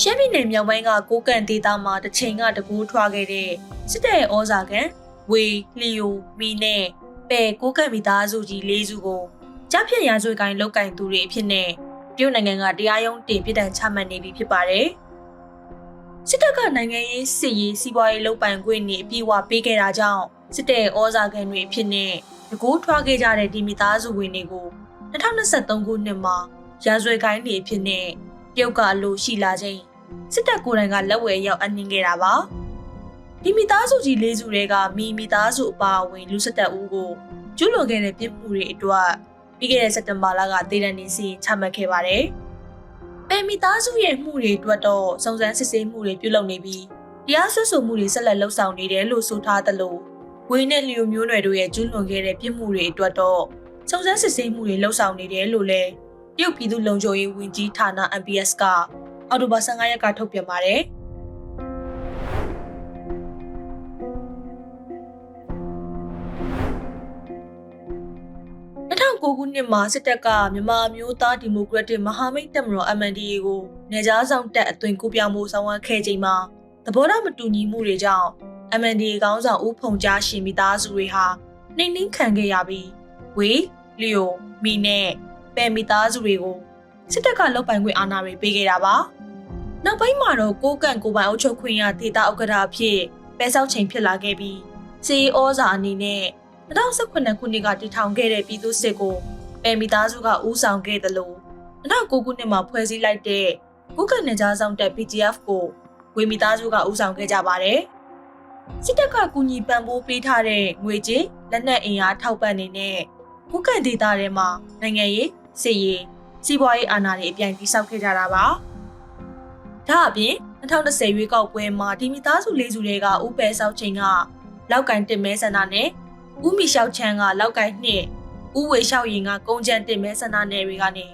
ရှမ်းပြည်နယ်မြောက်ပိုင်းကကိုကန့်ဒေသမှာတစ်ချိန်ကတကူထွားခဲ့တဲ့စစ်တပ်ရဲ့ဩဇာခံဝေလီယိုမီနဲ့ပဲကိုကန့်မိသားစုကြီး၄စုကိုကြားဖြတ်ရာဇဝတ်ကိုင်းလောက်ကင်သူတွေအဖြစ်နဲ့တရုတ်နိုင်ငံကတရားရုံးတင်ပြစ်ဒဏ်ချမှတ်နေပြီဖြစ်ပါတယ်။စစ်တပ်ကနိုင်ငံရေးစစ်ရေးစီးပွားရေးလုပ်ပိုင်ခွင့်တွေအပြည့်အဝပေးခဲ့တာကြောင့်စစ်တပ်ရဲ့ဩဇာခံတွေအဖြစ်နဲ့တကူထွားခဲ့ကြတဲ့ဒီမိသားစုဝင်တွေကို2023ခုနှစ်မှာရာဇဝတ်ကိုင်းတွေအဖြစ်နဲ့တ ရုတ်ကအလိုရှိလာခြင်းစစ်တပ်ကိုယ်တိုင်ကလက်ဝဲရောက်အနှင်းခဲ့တာပါဒီမိသားစုကြီးလေးစုတွေကမိမိသားစုအပါအဝင်လူစစ်တပ်ဦးကိုကျူးလွန်ခဲ့တဲ့ပြစ်မှုတွေအတွက်ပြီးခဲ့တဲ့စက်တင်ဘာလကတည်တံ့နေစီချမှတ်ခဲ့ပါတယ်။ပေမိသားစုရဲ့မှုတွေအတွက်တော့စုံစမ်းစစ်ဆေးမှုတွေပြုလုပ်နေပြီးတရားစွဲဆိုမှုတွေဆက်လက်လှုပ်ဆောင်နေတယ်လို့ဆိုထားသလိုဝင်းနဲ့လျိုမျိုးနွယ်တို့ရဲ့ကျူးလွန်ခဲ့တဲ့ပြစ်မှုတွေအတွက်တော့စုံစမ်းစစ်ဆေးမှုတွေလှုပ်ဆောင်နေတယ်လို့လည်း တရုတ်ပြည်သူ့လုံခြုံရေးဝန်ကြီးဌာန MPS ကအော်တိုဘာ15ရက်ကထုတ်ပြန်ပါတယ်။2009ခုနှစ်မှာစစ်တပ်ကမြန်မာမျိုးသားဒီမိုကရက်တစ်မဟာမိတ်တပ်မတော် MNDAA ကိုနေကြားဆောင်တပ်အသွင်ကူးပြောင်းမှုဆောင်ရွက်ခဲ့ချိန်မှာသဘောထားမတူညီမှုတွေကြောင့် MNDAA ခေါင်းဆောင်ဦးဖုံကြားရှင်မိသားစုတွေဟာနှိမ့်နှင်းခံခဲ့ရပြီးဝေလျိုမီနဲ့ ပယ်မိသားစုတွေကိုစစ်တပ်ကလုတ်ပိုင်ခွင့်အာဏာတွေပေးခဲ့တာပါနောက်ပိုင်းမှာတော့ကိုကန့်ကိုပိုင်အုပ်ချုပ်ခွင့်ရဒေတာဥက္ကဋ္ဌအဖြစ်ပဲဆောက်ချိန်ဖြစ်လာခဲ့ပြီးစီဩဇာအနေနဲ့2018ခုနှစ်ကတည်ထောင်ခဲ့တဲ့ပြည်သူ့စစ်ကိုပယ်မိသားစုကဦးဆောင်ခဲ့တယ်လို့2009ခုနှစ်မှာဖွဲ့စည်းလိုက်တဲ့ကိုကန့်နယ်ကြားဆောင်တပ် PGF ကိုဝေမိသားစုကဦးဆောင်ခဲ့ကြပါတယ်စစ်တပ်ကကူညီပံ့ပိုးပေးထားတဲ့ငွေကြေးလက်နက်အင်အားထောက်ပံ့နေတဲ့ကိုကန့်ဒေတာထဲမှာနိုင်ငံရေး စစ်ရေးစီးပွားရေးအာဏာတွေအပြိုင်တိစောက်ခဲ့ကြတာပါ။ဒါအပြင်2010ရွေးကောက်ပွဲမှာဒီမီသားစုလေးစုတွေကဥပယ်ဆောက်ချိန်ကလောက်ကင်တင်မဲဆန္ဒနဲ့ဥမီလျှောက်ချမ်းကလောက်ကင်နှစ်ဥဝေလျှောက်ရင်ကကုန်းချမ်းတင်မဲဆန္ဒနယ်တွေကနေ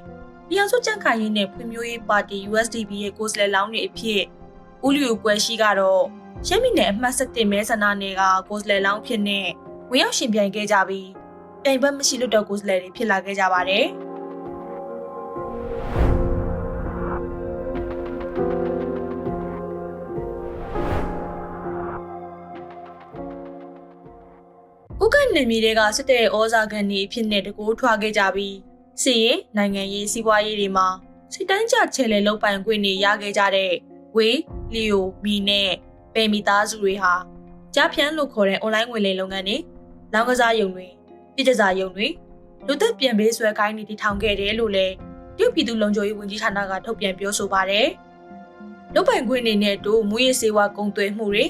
ပြည်အောင်စုကြံ့ခိုင်ရေးနဲ့ဖွံ့ဖြိုးရေးပါတီ USDP ရဲ့ကိုယ်စားလှယ်လောင်းတွေအဖြစ်ဥလျူပွဲရှိကတော့ရှမ်းပြည်နယ်အမှတ်7မဲဆန္ဒနယ်ကကိုယ်စားလှယ်လောင်းဖြစ်နေဝင်ရောက်ရှင်ပြိုင်ခဲ့ကြပြီးပြိုင်ဘက်မရှိလို့တော့ကိုယ်စားလှယ်တွေဖြစ်လာခဲ့ကြပါတယ်။ က္ကဋ္ဌနယ်မြေတွေကစစ်တဲ့ဩဇာခံနေအဖြစ်နဲ့တကိုးထွားခဲ့ကြပြီးစီရင်နိုင်ငံရေးစီးပွားရေးတွေမှာစိတ်တန်းကြချဲလေလောက်ပိုင်ခွင့်တွေရခဲ့ကြတဲ့ဝေးလီယိုမီနဲ့ပယ်မီသားစုတွေဟာကြားဖြန်းလို့ခေါ်တဲ့ online ငွေလိမ်လုပ်ငန်းတွေလောင်းကစားရုံတွေပြည်ကြစာရုံတွေလူသက်ပြန်ပေးဆွဲခိုင်းနေတည်ထောင်ခဲ့တယ်လို့လည်းတရုတ်ပြည်သူ့လုံခြုံရေးဝန်ကြီးဌာနကထုတ်ပြန်ပြောဆိုပါတယ်။လုပ်ပိုင်ခွင့်တွေနဲ့အတူမူရည်စေဝါကုန်သွယ်မှုတွေ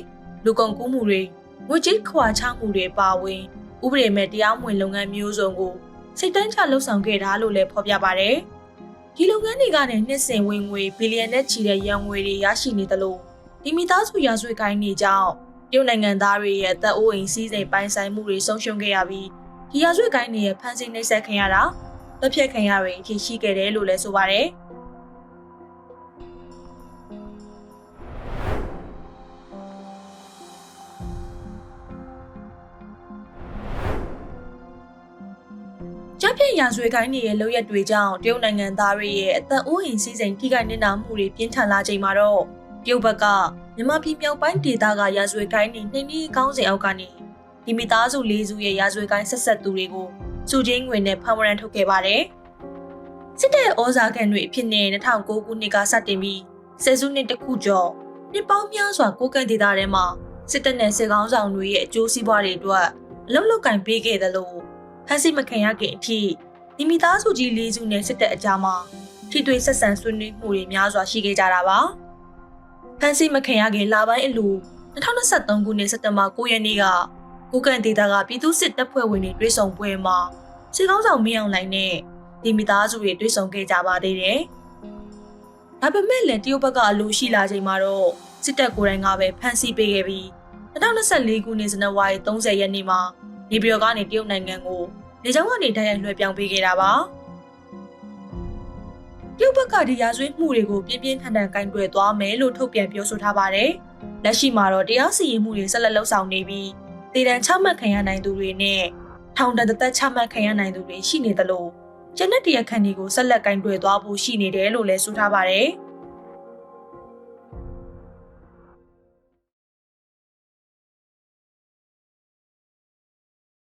လူကုန်ကူးမှုတွေ ငွေကြေးခွာချမှုတွေပါဝင်ဥပဒေမဲ့တရားမဝင်လုပ်ငန်းမျိုးစုံကိုစိတ်တန်းချလှုပ်ဆောင်ခဲ့တာလို့လည်းဖော်ပြပါတယ်။ဒီလုပ်ငန်းတွေကနေနှစ်စဉ်ဝင်ငွေဘီလီယံနဲ့ချီတဲ့ရန်ငွေတွေရရှိနေသလိုဒီမိသားစုရာဇဝတ်ကိုင်းတွေကြောင့်တရုတ်နိုင်ငံသားတွေရဲ့တပ်အိုးအိမ်စည်းစိမ်ပိုင်ဆိုင်မှုတွေဆုံးရှုံးခဲ့ရပြီးဒီရာဇဝတ်ကိုင်းတွေရဲ့ဖမ်းဆီးနှိပ်စက်ခံရတာလက်ဖြတ်ခံရတွေအထိရှိခဲ့တယ်လို့လည်းဆိုပါတယ်။ ကြပြည့်ရာဇဝေကိုင်းတွေရဲ့လောက်ရက်တွေကြောင့်တရုတ်နိုင်ငံသားတွေရဲ့အသက်အိုးအိမ်စည်းစိမ်ထိခိုက်နေတာမှုတွေပြင်းထန်လာချိန်မှာတော့တရုတ်ဘက်ကမြန်မာပြည်မြောက်ပိုင်းဒေသကရာဇဝေကိုင်းတွေနှိမ့်နှီးကောင်းစဉ်အောက်ကနေဒီမိသားစုလေးစုရဲ့ရာဇဝေကိုင်းဆက်ဆက်သူတွေကိုစုချင်းငွေနဲ့ဖမ်းဝရမ်းထုတ်ခဲ့ပါတယ်။စစ်တပ်ဩဇာခံတွေအဖြစ်နဲ့2009ခုနှစ်ကစတင်ပြီးဆယ်စုနှစ်တခုကျော်နှစ်ပေါင်းများစွာကိုကန့်ဒေသထဲမှာစစ်တပ်နဲ့စစ်ကောင်းဆောင်တွေရဲ့အကျိုးစီးပွားတွေအတွက်အလုံးလောက်ကင်ပေးခဲ့တယ်လို့ ဖမ်းဆီးမခံရခင်အထိဒီမိသားစုကြီးလေးစုနဲ့စစ်တပ်အကြားမှာထိတွေ့ဆက်ဆံဆွေးနွေးမှုတွေများစွာရှိခဲ့ကြတာပါ။ဖမ်းဆီးမခံရခင်လပိုင်းအလို2023ခုနှစ်စက်တင်ဘာ9ရက်နေ့ကကိုကန်ဒေတာကပြည်သူစစ်တပ်ဖွဲ့ဝင်တွေတွေ့ဆုံပွဲမှာစစ်ကောင်းဆောင်မင်းအောင်လှိုင်နဲ့ဒီမိသားစုတွေတွေ့ဆုံခဲ့ကြပါသေးတယ်။ဒါပေမဲ့လည်းတရုတ်ဘက်ကအလိုရှိလာချိန်မှာတော့စစ်တပ်ကိုယ်တိုင်ကပဲဖမ်းဆီးပေးခဲ့ပြီး2024ခုနှစ်ဇန်နဝါရီ30ရက်နေ့မှာ နေပြည်တော်ကနေတရုတ်နိုင်ငံကိုလေကြောင်းကနေတိုက်ရိုက်လွှဲပြောင်းပေးခဲ့တာပါတရုတ်ဘက်ကဒီရာဇဝတ်မှုတွေကိုပြင်းပြင်းထန်ထန်ကင်တွယ်သွားမယ်လို့ထုတ်ပြန်ပြောဆိုထားပါတယ်လက်ရှိမှာတော့တရားစီရင်မှုတွေဆက်လက်လှုပ်ဆောင်နေပြီးတည်တံချမှတ်ခံရနိုင်သူတွေနဲ့ထောင်ဒဏ်သက်ချမှတ်ခံရနိုင်သူတွေရှိနေသလိုကျန်တဲ့တရားခံတွေကိုဆက်လက်ကင်တွယ်သွားဖို့ရှိနေတယ်လို့လည်းဆိုထားပါတယ်။